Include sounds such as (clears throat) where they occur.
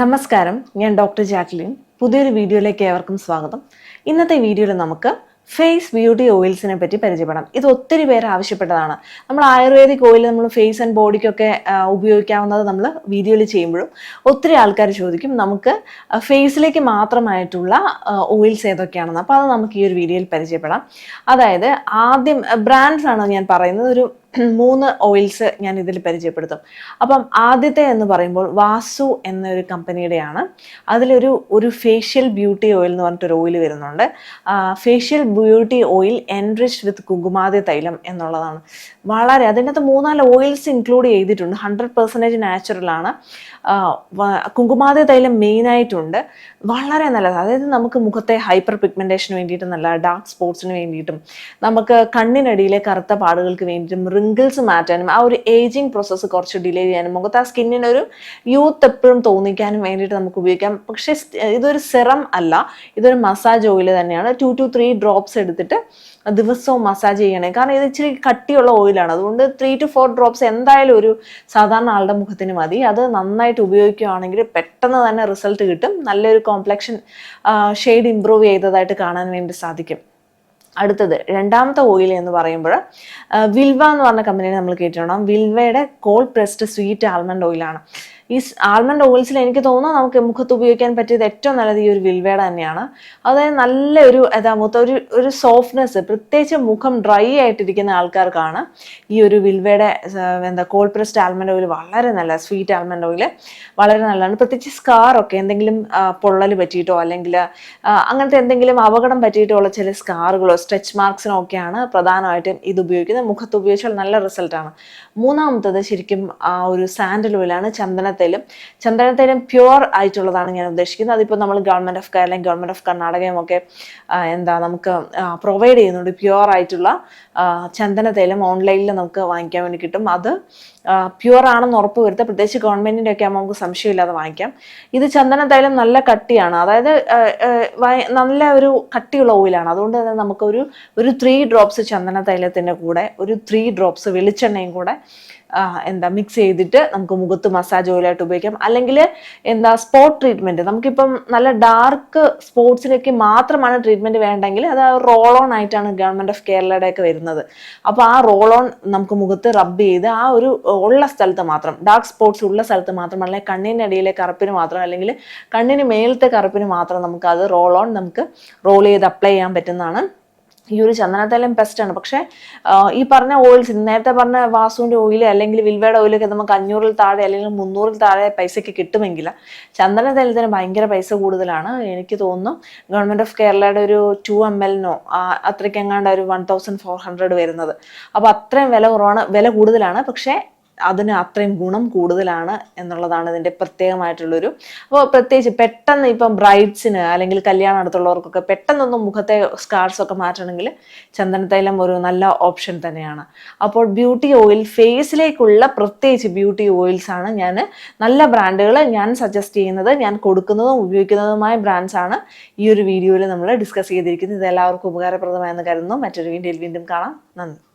നമസ്കാരം ഞാൻ doctor Jacqueline. പുതിയൊരു വീഡിയോയിലേക്ക് ഏവർക്കും സ്വാഗതം. ഇന്നത്തെ വീഡിയോയിൽ നമുക്ക് ഫേസ് ബ്യൂട്ടി ഓയിൽസിനെ പറ്റി പരിചയപ്പെടാം. ഇത് ഒത്തിരി പേര് ആവശ്യപ്പെട്ടതാണ്. നമ്മൾ ആയുർവേദിക് ഓയിൽ നമ്മൾ ഫേസ് ആൻഡ് ബോഡിക്കൊക്കെ ഉപയോഗിക്കാവുന്നത് നമ്മൾ വീഡിയോയിൽ ചെയ്യുമ്പോഴും ഒത്തിരി ആൾക്കാർ ചോദിക്കും നമുക്ക് ഫേസിലേക്ക് മാത്രമായിട്ടുള്ള ഓയിൽസ് ഏതൊക്കെയാണെന്ന്? അപ്പോൾ അത് നമുക്ക് ഈ ഒരു വീഡിയോയിൽ പരിചയപ്പെടാം. അതായത് ആദ്യം ബ്രാൻഡ്സ് ആണ് ഞാൻ പറയുന്നത്? ഒരു (clears throat) മൂന്ന് ഓയിൽസ് ഞാൻ ഇതിൽ പരിചയപ്പെടുത്തും. അപ്പം ആദ്യത്തെ എന്ന് പറയുമ്പോൾ വാസു എന്നൊരു കമ്പനിയുടെയാണ്. അതിലൊരു ഒരു ഫേഷ്യൽ ബ്യൂട്ടി ഓയിൽ എന്ന് പറഞ്ഞിട്ടൊരു ഓയിൽ വരുന്നുണ്ട്. Facial beauty oil enrich with Kumkumadi tailam എന്നുള്ളതാണ്. വളരെ അതിനകത്ത് മൂന്നാൽ ഓയിൽസ് ഇൻക്ലൂഡ് ചെയ്തിട്ടുണ്ട്. ഹൺഡ്രഡ് പെർസെന്റേജ് നാച്ചുറലാണ് കുങ്കുമാതി തൈലം മെയിനായിട്ടുണ്ട് വളരെ നല്ലതാണ്. അതായത് നമുക്ക് മുഖത്തെ ഹൈപ്പർ പിഗ്മെന്റേഷന് വേണ്ടിയിട്ടും നല്ല ഡാർക്ക് സ്പോട്ട്സിന് വേണ്ടിയിട്ടും നമുക്ക് കണ്ണിനടിയിലെ കറുത്ത പാടുകൾക്ക് വേണ്ടിയിട്ടും റിങ്കിൾസ് മാറ്റാനും ആ ഒരു ഏജിങ് പ്രോസസ്സ് കുറച്ച് ഡിലേ ചെയ്യാനും മുഖത്ത് ആ സ്കിന്നിന് ഒരു യൂത്ത് എപ്പോഴും തോന്നിക്കാനും വേണ്ടിയിട്ട് നമുക്ക് ഉപയോഗിക്കാം. പക്ഷേ ഇതൊരു സെറം അല്ല ഇതൊരു മസാജ് ഓയിൽ തന്നെയാണ്. ടു ടു ത്രീ ഡ്രോപ്സ് എടുത്തിട്ട് ദിവസവും മസാജ് ചെയ്യണേ. കാരണം ഇത് ഇച്ചിരി കട്ടിയുള്ള ഓയിലാണ് അതുകൊണ്ട് ത്രീ ടു ഫോർ ഡ്രോപ്സ് എന്തായാലും ഒരു സാധാരണ ആളുടെ മുഖത്തിന് മതി. അത് നന്നായിട്ട് ഉപയോഗിക്കുകയാണെങ്കിൽ പെട്ടെന്ന് തന്നെ റിസൾട്ട് കിട്ടും. നല്ലൊരു കോംപ്ലക്ഷൻ ഷെയ്ഡ് ഇമ്പ്രൂവ് ചെയ്തതായിട്ട് കാണാൻ വേണ്ടി സാധിക്കും. അടുത്തത് രണ്ടാമത്തെ ഓയിൽ എന്ന് പറയുമ്പോൾ വിൽവ എന്ന് പറഞ്ഞ കമ്പനിയെ നമ്മൾ കേട്ടിട്ടുണ്ടാകും വിൽവയുടെ കോൾ പ്രസ്ഡ് സ്വീറ്റ് ആൽമണ്ട് ഓയിലാണ് ഈ ആൽമണ്ട് ഓയിൽസിൽ എനിക്ക് തോന്നുന്നു നമുക്ക് മുഖത്ത് ഉപയോഗിക്കാൻ പറ്റിയത് ഏറ്റവും നല്ലത് ഈ ഒരു വിൽവേട തന്നെയാണ്. അതായത് നല്ലൊരു എന്താ മൊത്തം ഒരു ഒരു സോഫ്റ്റ്നെസ് പ്രത്യേകിച്ച് മുഖം ഡ്രൈ ആയിട്ടിരിക്കുന്ന ആൾക്കാർക്കാണ് ഈ ഒരു വിൽവേട എന്താ കോൾ പ്രസ്ഡ് ആൽമണ്ട് ഓയിൽ വളരെ നല്ല സ്വീറ്റ് ആൽമണ്ട് ഓയിൽ വളരെ നല്ലതാണ്. പ്രത്യേകിച്ച് സ്കാറൊക്കെ എന്തെങ്കിലും പൊള്ളൽ പറ്റിയിട്ടോ അല്ലെങ്കിൽ അങ്ങനത്തെ എന്തെങ്കിലും അപകടം പറ്റിയിട്ടോ ഉള്ള ചില സ്കാറുകളോ സ്ട്രെച്ച് മാർക്സിനോ ഒക്കെയാണ് പ്രധാനമായിട്ടും ഇത് ഉപയോഗിക്കുന്നത്. മുഖത്ത് ഉപയോഗിച്ചാൽ നല്ല റിസൾട്ടാണ് മൂന്നാമത്തത് ശരിക്കും ആ ഒരു സാൻഡൽ ഓയിലാണ് ചന്ദനത്തേലും ചന്ദനത്തേലും പ്യുവർ ആയിട്ടുള്ളതാണ് ഞാൻ ഉദ്ദേശിക്കുന്നത്. അതിപ്പോൾ നമ്മൾ government of Keralam government of കർണാടകയും ഒക്കെ എന്താ നമുക്ക് പ്രൊവൈഡ് ചെയ്യുന്നുണ്ട്. പ്യുവർ ആയിട്ടുള്ള ചന്ദനത്തേലും ഓൺലൈനിൽ നമുക്ക് വാങ്ങിക്കാൻ വേണ്ടി കിട്ടും. അത് പ്യുവർ ആണെന്ന് ഉറപ്പ് വരുത്തുക പ്രത്യേകിച്ച് ഗവൺമെന്റിന്റെ ഒക്കെ ആകുമ്പോൾ നമുക്ക് സംശയമില്ലാതെ വാങ്ങിക്കാം. ഇത് ചന്ദന തൈലം നല്ല കട്ടിയാണ്. അതായത് നല്ല ഒരു കട്ടിയുള്ള ഓയിലാണ്. അതുകൊണ്ട് തന്നെ നമുക്കൊരു ഒരു ത്രീ ഡ്രോപ്സ് ചന്ദന തൈലത്തിന്റെ കൂടെ ഒരു ത്രീ ഡ്രോപ്സ് വെളിച്ചെണ്ണയും കൂടെ എന്താ മിക്സ് ചെയ്തിട്ട് നമുക്ക് മുഖത്ത് മസാജ് ഓയിലായിട്ട് ഉപയോഗിക്കാം. അല്ലെങ്കിൽ എന്താ സ്പോട്ട് ട്രീറ്റ്മെന്റ് നമുക്കിപ്പം നല്ല ഡാർക്ക് സ്പോട്സിനൊക്കെ മാത്രമാണ് ട്രീറ്റ്മെന്റ് വേണ്ടെങ്കിൽ അത് റോൾ ഓൺ ആയിട്ടാണ് ഗവൺമെന്റ് ഓഫ് കേരളയുടെ ഒക്കെ വരുന്നത്. അപ്പോൾ ആ റോൾ ഓൺ നമുക്ക് മുഖത്ത് റബ്ബ് ചെയ്ത് ആ ഒരു ഉള്ള സ്ഥലത്ത് മാത്രം ഡാർക്ക് സ്പോട്സ് ഉള്ള സ്ഥലത്ത് മാത്രം അല്ലെങ്കിൽ കണ്ണിന്റെ അടിയിലെ കറുപ്പിന് മാത്രം അല്ലെങ്കിൽ കണ്ണിന് മേലത്തെ കറുപ്പിന് മാത്രം നമുക്ക് അത് റോൾ ഓൺ നമുക്ക് റോൾ ചെയ്ത് അപ്ലൈ ചെയ്യാൻ പറ്റുന്നതാണ്. ഈ ഒരു ചന്ദനത്തൈലം ആണ്. പക്ഷേ ഈ പറഞ്ഞ ഓയിൽസ് നേരത്തെ പറഞ്ഞ വാസുവിന്റെ ഓയിൽ അല്ലെങ്കിൽ വിൽവയുടെ ഓയിലൊക്കെ നമുക്ക് അഞ്ഞൂറിൽ താഴെ അല്ലെങ്കിൽ മുന്നൂറിൽ താഴെ പൈസയ്ക്ക് കിട്ടുമെങ്കിൽ ചന്ദനതൈലത്തിന് ഭയങ്കര പൈസ കൂടുതലാണ്. എനിക്ക് തോന്നുന്നു ഗവൺമെന്റ് ഓഫ് കേരളയുടെ ഒരു ടു എം എല്ലിനോ അത്രയ്ക്ക് എങ്ങാണ്ട് ഒരു വൺ തൗസൻഡ് ഫോർ ഹൺഡ്രഡ് വരുന്നത്. അപ്പോൾ അത്രയും വില കുറവാണ് വില കൂടുതലാണ്. പക്ഷേ അതിന് അത്രയും ഗുണം കൂടുതലാണ് എന്നുള്ളതാണ് ഇതിന്റെ പ്രത്യേകമായിട്ടുള്ളൊരു അപ്പോൾ പ്രത്യേകിച്ച് പെട്ടെന്ന് ഇപ്പം ബ്രൈഡ്സിന് അല്ലെങ്കിൽ കല്യാണം അടുത്തുള്ളവർക്കൊക്കെ പെട്ടെന്നൊന്നും മുഖത്തെ സ്കാർസ് ഒക്കെ മാറ്റണമെങ്കിൽ ചന്ദനത്തൈലം ഒരു നല്ല ഓപ്ഷൻ തന്നെയാണ്. അപ്പോൾ ബ്യൂട്ടി ഓയിൽ ഫേസിലേക്കുള്ള പ്രത്യേകിച്ച് ബ്യൂട്ടി ഓയിൽസ് ആണ് ഞാൻ നല്ല ബ്രാൻഡുകൾ ഞാൻ സജസ്റ്റ് ചെയ്യുന്നത് ഞാൻ കൊടുക്കുന്നതും ഉപയോഗിക്കുന്നതുമായ ബ്രാൻഡ്സ് ആണ് ഈ ഒരു വീഡിയോയിൽ നമ്മൾ ഡിസ്കസ് ചെയ്തിരിക്കുന്നത്. ഇത് എല്ലാവർക്കും ഉപകാരപ്രദമായെന്ന് കരുതുന്നു. മറ്റൊരു വീഡിയോയിൽ വീണ്ടും കാണാം. നന്ദി.